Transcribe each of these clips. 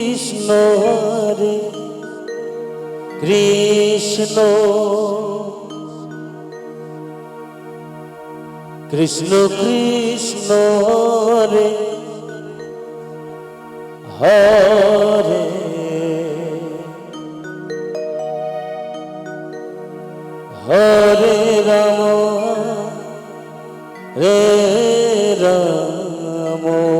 কৃষ্ণ হরে কৃষ্ণ। কৃষ্ণ কৃষ্ণ হরে হরে। হরে রাম রে রাম।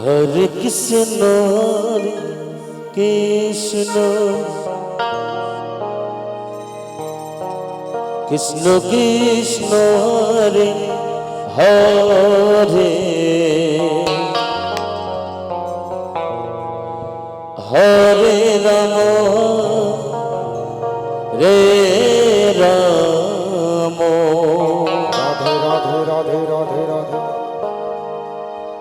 হরে কৃষ্ণ হরে কৃষ্ণ কৃষ্ণ কৃষ্ণ হরে হরে হরে রাম রে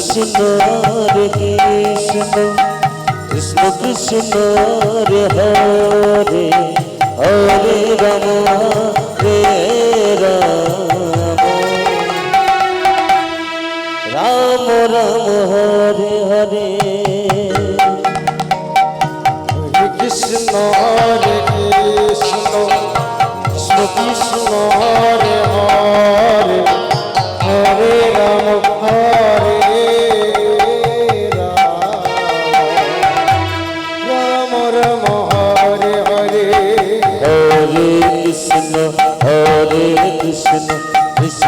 কৃষ্ণ হরে কৃষ্ণ কৃষ্ণ কৃষ্ণ হরে হরে হরে রাম রে রাম। রাম রাম হরে। হরে কৃষ্ণ হরে কৃষ্ণ কৃষ্ণ কৃষ্ণ।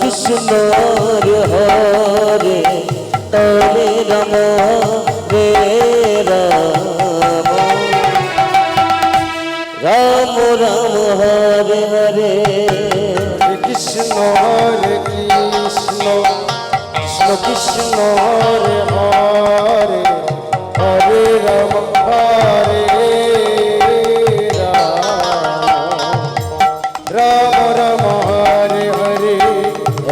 কৃষ্ণ হরে হরে রাম রে রাম। রাম রাম হরে হরে। কৃষ্ণ কৃষ্ণ কৃষ্ণ কৃষ্ণ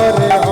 করে